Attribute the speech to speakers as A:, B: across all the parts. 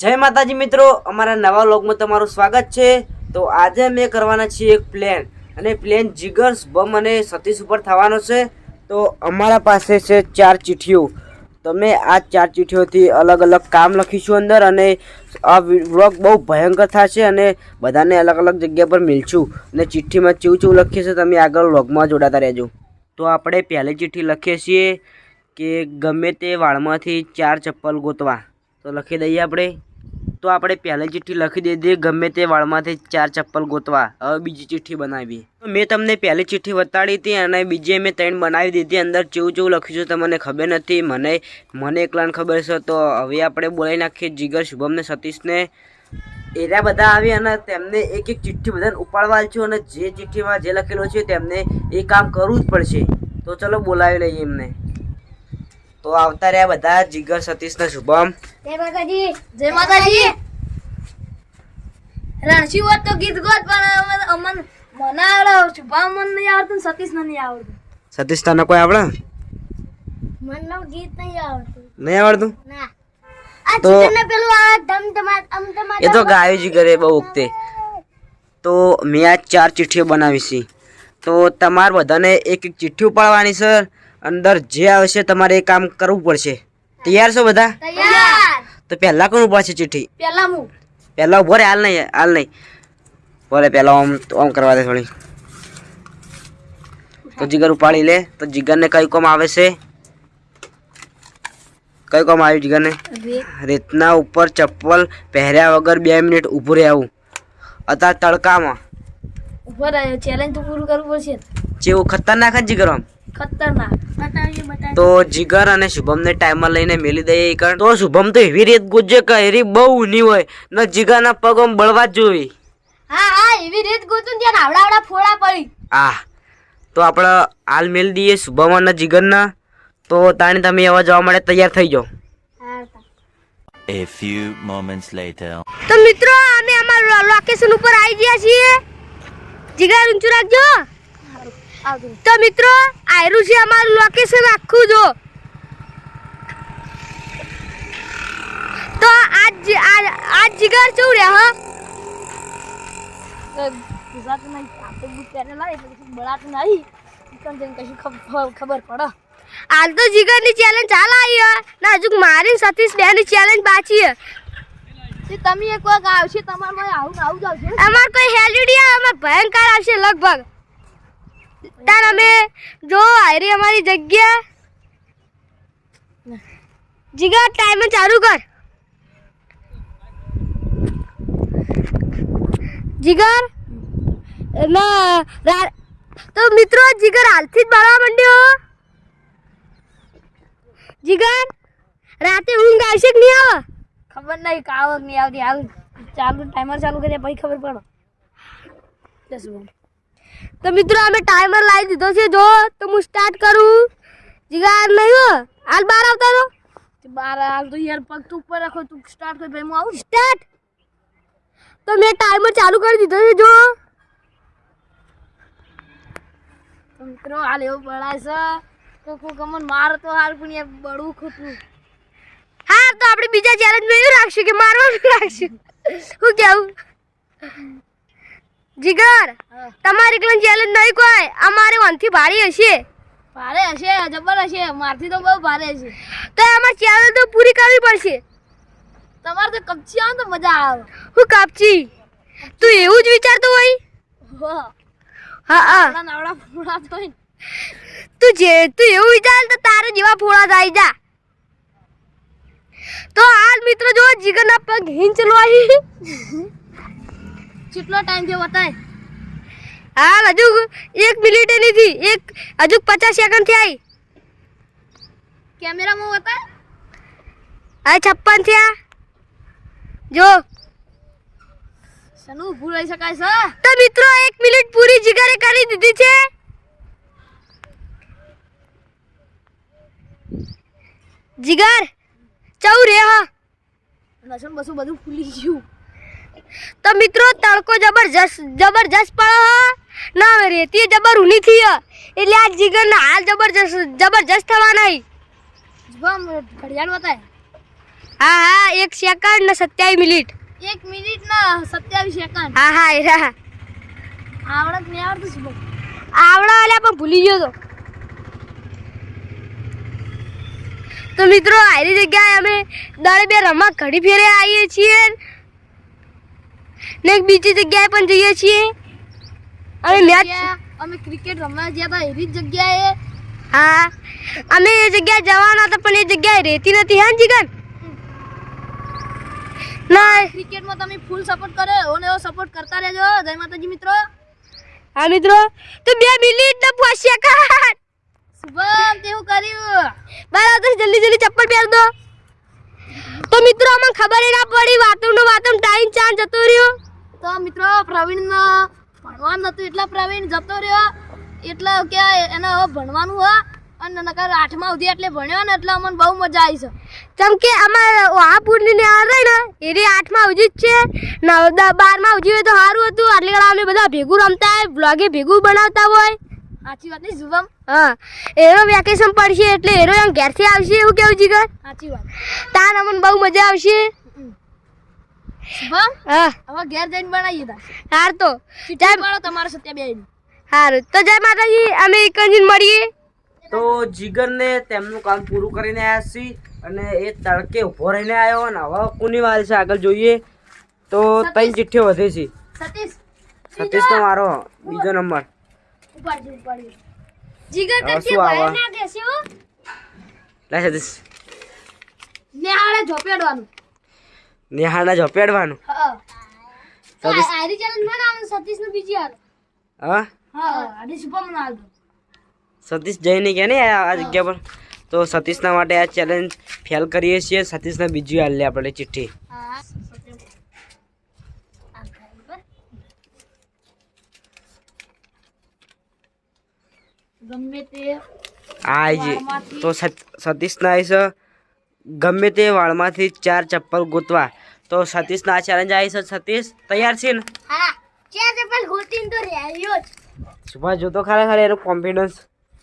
A: જય માતાજી મિત્રો, અમારા નવા લોગમાં તમારું સ્વાગત છે. તો આજે અમે કરવાના છીએ એક પ્લેન અને પ્લેન જીગર્સ, બમ અને સતીશ ઉપર થવાનો છે. તો અમારા પાસે છે ચાર ચીઠીઓ તમે આ ચાર ચીઠીઓથી અલગ અલગ કામ લખીશું અંદર અને આ વ્લોગ બહુ ભયંકર થશે અને બધાને અલગ અલગ જગ્યા પર મિલશું. અને ચિઠ્ઠીમાં ચેવું ચેવું લખીએ છીએ તમે આગળ વ્લોગમાં જોડાતા રહેજો. તો આપણે પહેલી ચિઠ્ઠી લખીએ છીએ કે ગમે તે વાળમાંથી ચાર ચપ્પલ ગોતવા. તો લખી દઈએ આપણે. તો આપણે પહેલી ચિઠ્ઠી લખી દીધી ગમે તે વાળમાંથી ચાર ચપ્પલ ગોતવા. હવે બીજી ચિઠ્ઠી બનાવી મેં તમને પહેલી ચિઠ્ઠી બતાડી હતી અને બીજી મેં ત્રણ બનાવી દીધી. અંદર ચેવું ચેવું લખ્યું છે તમને ખબર નથી. મને મને એકલાને ખબર છે. તો હવે આપણે બોલાવી નાખીએ જીગર, શુભમને, સતીશને. એરા બધા આવી અને તેમને એક એક ચિઠ્ઠી બધાને ઉપાડવા છું અને જે ચિઠ્ઠીમાં જે લખેલો છે તેમને એ કામ કરવું જ પડશે. તો ચલો બોલાવી લઈએ એમને. તો આવતા રહ્યા બધા જીગર, સતીશના શુભમ.
B: જય માતાજી.
C: જય માતાજી. રણસી હોત તો ગીત ગોત પણ અમન મને આવડે શુભમ મને નહીં આવડતું ને નહીં આવડતું.
A: સતીશ તને કોઈ આવડે?
B: મનનું ગીત નહીં આવડતું.
A: નહીં આવડતું?
B: ના.
A: તો-
B: પેલું આ ધમ ધમા અમ ધમા
A: એ તો ગાયું જ કરે બહુ વખતે તો મેં આ ચાર ચિઠ્ઠીઓ બનાવી છે. તો તમારે બધાને એક એક ચિઠ્ઠી ઉપાડવાની સર. અંદર જે આવશે તમારે એ કામ કરવું પડશે. તૈયાર છો બધા?
C: તૈયાર.
A: તો પહેલા કોણ ઊભા છે ચિઠ્ઠી?
C: પહેલા હું.
A: પહેલા ઊભો રે હાલ નહીં હાલ નહીં. બોલે પહેલા આમ આમ કરવા દે થોડી. તો જીગર ઉપાડી લે. તો જીગરને કઈ કોમ આવે છે? કઈ કોમ આવ્યું જીગરને? રેતના ઉપર ચપ્પલ પહેર્યા વગર બે મિનિટ ઊભું રહેવું. અત્યારે તડકામાં.
C: ઊભો રહ્યો. ચેલેન્જ તો પૂરું કરવું પડશે.
A: જેવું ખતરનાક જ જીગર આમ. તો જીગર અને શુભમને ટાઈમમાં લઈને મેલી દઈએ કારણ તો શુભમ તો એવી રીત ગુજે કે એરી બહુ ઊની હોય. ને જીગરના પગ આમ બળવા જ જોઈએ
C: હા હા એવી રીત ગોતું ત્યાં આવડા આવડા ફોડા પડી.
A: આ તો આપણે હાલ મેલ દઈએ શુભમ અને જીગરના. તો તાણી તમે એવા જવા માટે તૈયાર થઈ જાઓ.
D: A few moments later.
B: તો મિત્રો અમે અમારા લોકેશન ઉપર આવી ગયા છીએ. જીગર ઊંચું રાખજો. તો મિત્રો આયરું છે અમારું લોકેશન આખું જો. તો આજ આજ જીગર ચૌ રે હા?
C: નહીં આપણે બુક પહેરેલા એટલે કશું નહીં. પણ જેમ કશું ખબર ખબર પડે.
B: હાલ તો જીગરની ચેલેન્જ ચાલ આવી ને હજુ મારી સતીશ બેની ચેલેન્જ બાકી હે.
C: તે તમે એક વખત આવશે તમારે આવું આવું જ આવશે.
B: અમાર કોઈ હેલ્યુડિયા અમાર ભયંકર આવશે લગભગ. તાર અમે જો આયરી અમારી જગ્યા. જીગા ટાઈમ ચાલુ કર. જીગર ના તો મિત્રો, જીગર હાલથી જ બાળવા માંડ્યો જીગર, રાતે ઊંઘ આવશે કે નહીં આવે?
C: ખબર નહીં કાવક નહીં આવતી. આવું ચાલુ ટાઈમર ચાલુ કરીએ, પછી ખબર પડે. દસ
B: તો મિત્રો અમે ટાઈમર લાવી દીધો છે જો. તો હું સ્ટાર્ટ કરું. જીગા નહીં હો. હાલ બહાર આવતા રહો.
C: બહાર હાલ તો યાર પગ તું ઉપર રાખો તું સ્ટાર્ટ કર ભાઈ હું આવું?
B: સ્ટાર્ટ તો મેં ટાઈમર ચાલુ કરી દીધો છે જો.
C: મિત્રો હાલ એવું બળાય છે. તો કોઈ કમન માર તો હાલ પણ યાર બળવું ખોટું.
B: હા તો આપણે બીજા ચેલેન્જમાં નહીં રાખશું કે મારવાનું રાખશું. હું કેવું? જીગર તમારી એકલા ચેલેન્જ નહીં કોઈ. અમારે વનથી ભારી હશે.
C: ભારે હશે જબર હશે. મારથી તો બહુ ભારે હશે.
B: તો આમાં ચેલેન્જ તો પૂરી કરવી પડશે.
C: તમારે તો કપચી આવે તો મજા આવે.
B: હું કાપચી? તું એવું જ વિચારતો હોય?
C: હો.
B: હા
C: નાવડા ફૂડા તો
B: તું જે તું એવું વિચાર તો તારે જેવા ફોડા થાય જા. તો હાલ મિત્રો જો જીગરના પગ હિંચલો લોહી
C: કેટલો ટાઈમ થયો? બતાય
B: હાલ હજુ એક મિનિટ નથી એક હજુ પચાસ સેકન્ડ થયા
C: કેમેરામાં બતાય
B: હા છપ્પન થયા જો.
C: સનુ ભૂલાઈ શકાય છે?
B: તો મિત્રો એક મિનિટ પૂરી જીગરે કરી દીધી છે. જીગર ચૌ રે હા.
C: લસણ બસું બધું ફૂલી ગયું.
B: તો મિત્રો તડકો જબરજસ્ત જબરજસ્ત પડે ના રેતી જબર ઉની થઈ એટલે આ જીગર ના હાલ જબરજસ્ત જબરજસ્ત થવા નહીં.
C: ઘડિયાળ બતાય.
B: હા હા એક સેકન્ડ ને સત્યાવીસ મિનિટ.
C: એક મિનિટ ના સત્યાવીસ સેકન્ડ
B: હા હા એ રહ્યા
C: આવડત નહીં આવડતું શુભમ
B: આવડા આલ્યા પણ ભૂલી ગયો તો. તો મિત્રો આરી જગ્યાએ અમે દળ બે રમા ઘડી ફેરે આવીએ છીએ. ને બીજી જગ્યાએ પણ જઈએ છીએ. અમે મેચ
C: અમે ક્રિકેટ રમવા ગયા હતા એવી જ જગ્યાએ.
B: હા. અમે એ જગ્યાએ જવાના હતા પણ એ જગ્યાએ રહેતી નથી હા જીગન ના.
C: ક્રિકેટમાં તમે ફૂલ સપોર્ટ કરો એવો ને એવો સપોર્ટ કરતા રહેજો જય માતાજી મિત્રો.
B: હા મિત્રો તો બે મિનિટ ન પહોંચ્યા કાઢ
C: શુભમ તેવું કર્યું?
B: બરાબર તો જલ્દી જલ્દી ચપ્પલ પહેર દો. તો મિત્રો અમને ખબર એ ના પડી વાતોનો વાતમ ટાઈમ ચાન જતો રહ્યો.
C: તો મિત્રો પ્રવીણ ભણવાનું હતું એટલે પ્રવીણ જતો રહ્યો. એટલે કે એને હવે ભણવાનું હોય. અને નકર આઠમા સુધી એટલે ભણ્યો ને એટલે અમને બહુ મજા આવી છે.
B: કેમ કે અમારે વાહાપુરની ને આવે ને એ રે આઠમાં સુધી જ છે. દ બારમાં સુધી હોય તો સારું હતું. આટલી અમે બધા ભેગું રમતા હોય બ્લોગે ભેગું બનાવતા હોય.
C: સાચી વાત નહીં શુભમ?
B: હા એનો વેકેશન પડશે એટલે એનો એમ ઘેરથી આવશે એવું કેવું જીગર?
C: સાચી વાત.
B: તાર અમને બહુ મજા આવશે.
C: શુભમ
B: હા.
C: હવે ઘેર જઈને બનાવી તા
B: હાર તો.
C: ચિઠ્ઠી પાડો તમારે સત્ય બેન
B: હાર. તો જય માતાજી અમે એક જ મળીએ.
A: તો જીગરને તેમનું કામ પૂરું કરીને આવ્યા છીએ અને એ તડકે ઊભો રહીને આવ્યો અને હવે કોની વાર છે આગળ જોઈએ. તો ત્રણ ચિઠ્ઠીઓ વધે છે.
C: સતીશ.
A: સતીશ તો મારો બીજો નંબર.
B: જીગર
A: શું આવે?
B: ના દેશે હો.
A: લે સતીશ.
C: નેહાળે ઝોપેડવાનું.
A: નેહાના ઝપેડવાનું
C: હા.
A: સતીશ
C: આરી ચેલેન્જમાં નામ સતીશનું બીજી હાલ.
A: હા?
C: હા આડી સુપર હાલ.
A: સતીશ જઈને કે ને આ જગ્યા પર? તો સતીશના માટે આ ચેલેન્જ ફેલ કરીએ છીએ. સતીશને બીજી આલે આપણે ચિઠ્ઠી.
C: ગમે તે
A: આ તો સત- સતીશના આવી છે ગમે તે વાળમાંથી ચાર ચપ્પલ ગોતવા. તો સતીશના ના ચેલેન્જ આવી છે. સતીશ તૈયાર છે ને?
B: હા ચાર ચપ્પલ ગોતીને તો રહ્યો જ.
A: સુભાષ જોતો ખરા ખરા એનો કોન્ફિડન્સ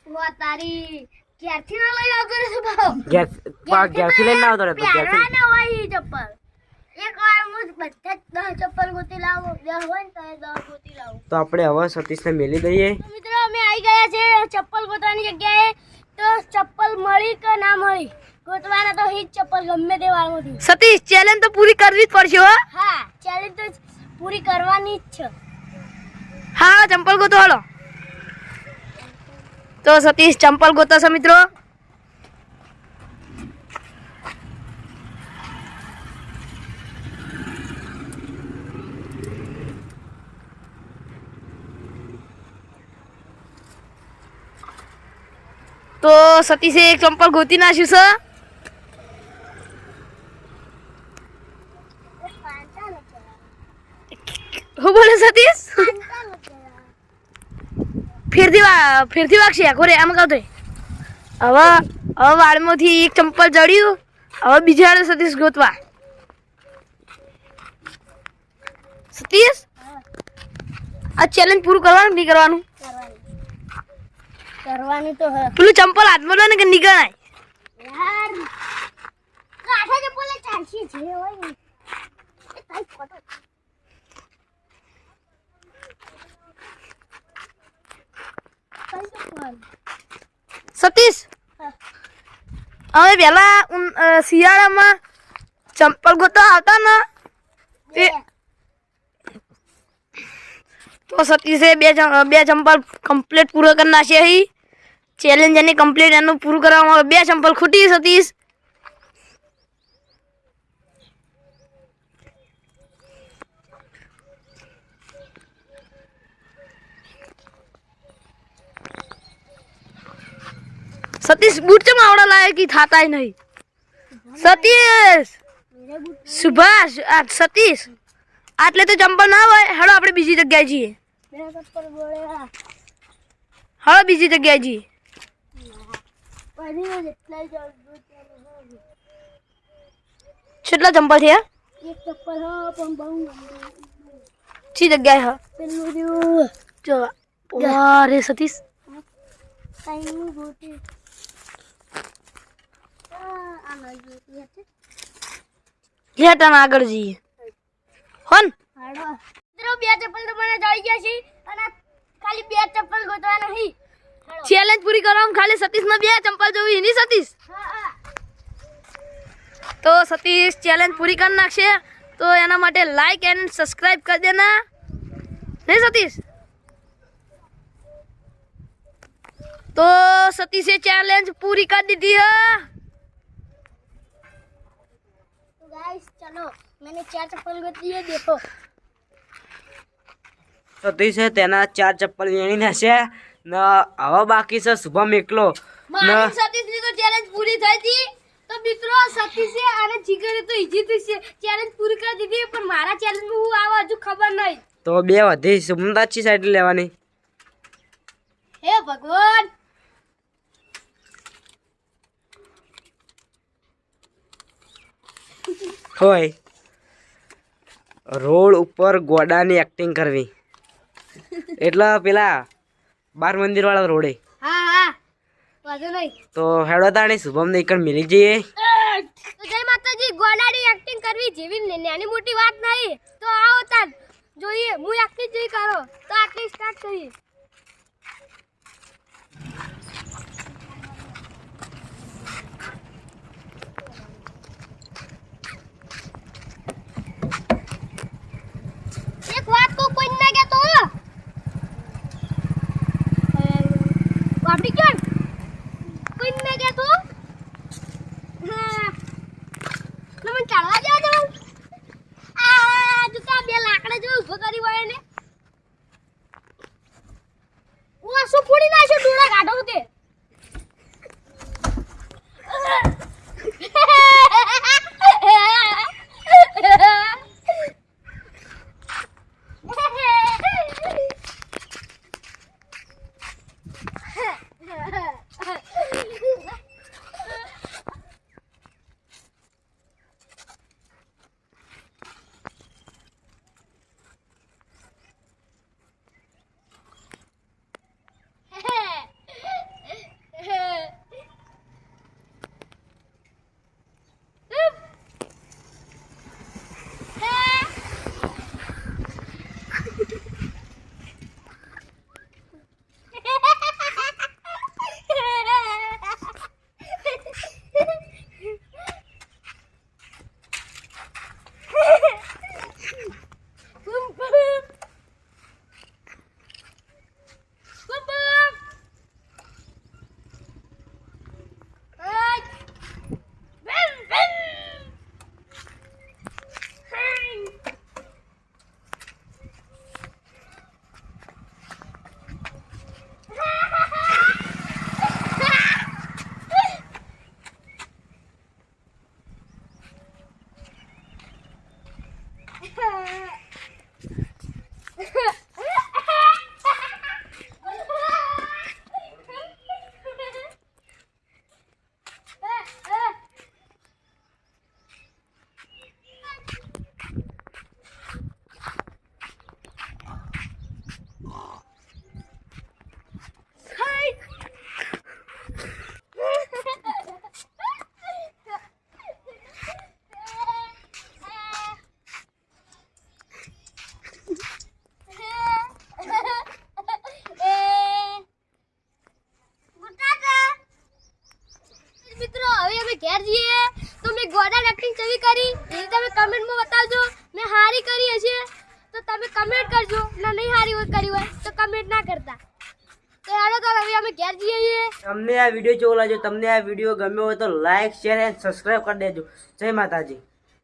B: વા તારી ક્યારથી ના લઈ આવતો રે સુભા
A: ઘેર પા- ઘેરથી લઈને આવતો રહેતો ઘેરથી.
B: ના હોય ચપ્પલ. એક વાર હું બધા દસ ચપ્પલ ગોતી લાવો. દસ હોય ને તો દસ ગોતી લાવો.
A: તો આપણે હવે સતીશને મેલી દઈએ.
B: મિત્રો અમે આવી ગયા છે ચપ્પલ ગોતવાની જગ્યાએ. તો ચપ્પલ મળી કે ના મળી? ગોતવાના તો હિટ ચપ્પલ ગમે તે વાળમાંથી.
C: સતીશ ચેલેન્જ તો પૂરી કરવી જ પડશે હો.
B: હા ચેલેન્જ તો પૂરી કરવાની જ છે.
C: હા ચંપલ ગોતો હાલો. તો સતીશ ચંપલ ગોતો છે મિત્રો. તો સતીશે એક ચંપલ ગોતી નાખ્યું છે હું બોલે સતીશ ફેરથી વાગશે આખો રે આમ કહો તો હવે હવે વાળમાંથી એક ચંપલ જડ્યું હવે બીજા વાળે સતીશ ગોતવા. સતીશ? આ ચેલેન્જ પૂરું કરવાનું નહીં કરવાનું?
B: કરવાની તો
C: પેલું ચંપલ હાથમાં લો ને કે નીકળાય
B: યાર કાઠા ચાલશે જે હોય ને એ તાઈ ફોટો તાઈ ચપ્પલ
C: સતીશ? હવે પેલા શિયાળામાં ચંપલ ગોતવા આવતા ને તે તો સતીશે બે બે ચંપલ કમ્પ્લીટ પૂરો કરી નાખ્યા ચેલેન્જ એની કમ્પ્લીટ એનું પૂરું કરવામાં આવે. બે ચંપલ ખૂટી સતીશ. સતીશ બૂટ ચમ આવડા લાયક ઈ થાતાય નહીં. સતીશ! સુભાષ! આ સતીશ! આટલે તો ચંપલ ના હોય. હેડો આપણે બીજી જગ્યાએ જઈએ. હેડો બીજી જગ્યાએ જઈએ. કેટલા ચંપલ
B: છે
C: ચી જગ્યાએ હા? જો રે સતીશ. લેટન આગળ જઈએ. હોન.
B: મિત્રો બે ચપ્પલ તો મને જઈ ગયા છે અને ખાલી બે ચપ્પલ ગોતવા નહીં
C: ચેલેન્જ પૂરી કરવામાં ખાલી સતીશ બે ચંપલ જોવી એની સતીશ? તો સતીશ ચેલેન્જ પૂરી કરી નાખશે. તો એના માટે લાઈક એન્ડ સબસ્ક્રાઇબ કરી દેના. નહીં સતીશ? તો સતીશે ચેલેન્જ પૂરી કરી દીધી હે.
B: गाइस चलो मैंने चार चप्पल गोत लिए देखो
A: સતીશે તેના ચાર ચપ્પલ વેણીને છે ને હવે બાકી છે શુભમ એકલો ને
B: મારી સતીશની તો ચેલેન્જ પૂરી થઈ હતી તો મિત્રો સતીશે અને જીગરે તો ઈજી થઈ છે ચેલેન્જ પૂરી કરી દીધી પણ મારા ચેલેન્જમાં હું આવો હજુ ખબર નહીં
A: તો બે વધી સુમદાચી સાઈડ લેવાની
B: હે ભગવાન
A: હોય. રોડ ઉપર ગોડાની એક્ટિંગ કરવી. એટલે પેલા બાર મંદિર વાળા રોડે.
B: હા હા. વાંધો
A: તો હેડો તાણી શુભમ ને એકણ મિલી જઈએ.
B: જય માતાજી ગોડાની એક્ટિંગ કરવી જેવી નાની મોટી વાત નહીં. તો આવો તાન જોઈએ હું એક્ટિંગ જોઈ કરો. તો આટલી સ્ટાર્ટ કરીએ. અમે તો મેં ગોડા એક્ટિંગ ચવી કરી એ તમે કમેન્ટમાં બતાવજો. મેં હારી કરી હશે, તો તમે કમેન્ટ કરજો. ના, નહીં હારી હોય, કરી હોય, તો કમેન્ટ ના કરતા. તો યાર તો હવે અમે ઘેર જઈએ છીએ.
A: તમને આ વીડિયો કેવો લાગ્યો? તમને આ વીડિયો ગમ્યો હોય તો લાઈક શેર એન્ડ સબસ્ક્રાઇબ કરી દેજો. જય માતાજી.